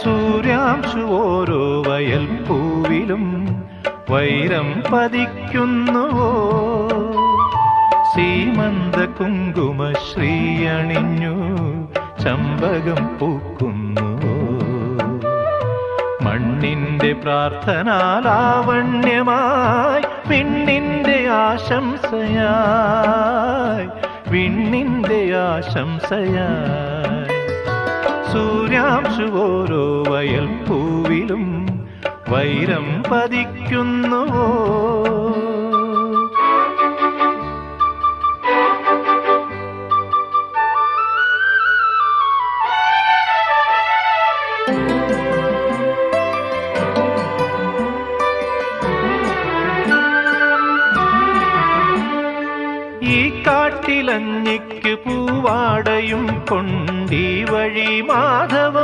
സൂര്യാംശു ഓരോ വയൽ പൂവിലും വൈരം പതിക്കുന്നുവോ? സീമന്ത കുങ്കുമ ശ്രീയണിഞ്ഞു ചമ്പകം പൂക്കുന്നുവോ? മണ്ണിന്റെ പ്രാർത്ഥനാലാവണ്യമായി പിണ്ണിന്റെ ആശംസയായി വിണ്ണിന്റെ ആശംസയായി. സൂര്യാംശു ഓരോ വയൽ പൂവിലും വൈരം പതിക്കുന്നുവോ? ഈ പൂവാടയും കൊണ്ടീ വഴി മാധവ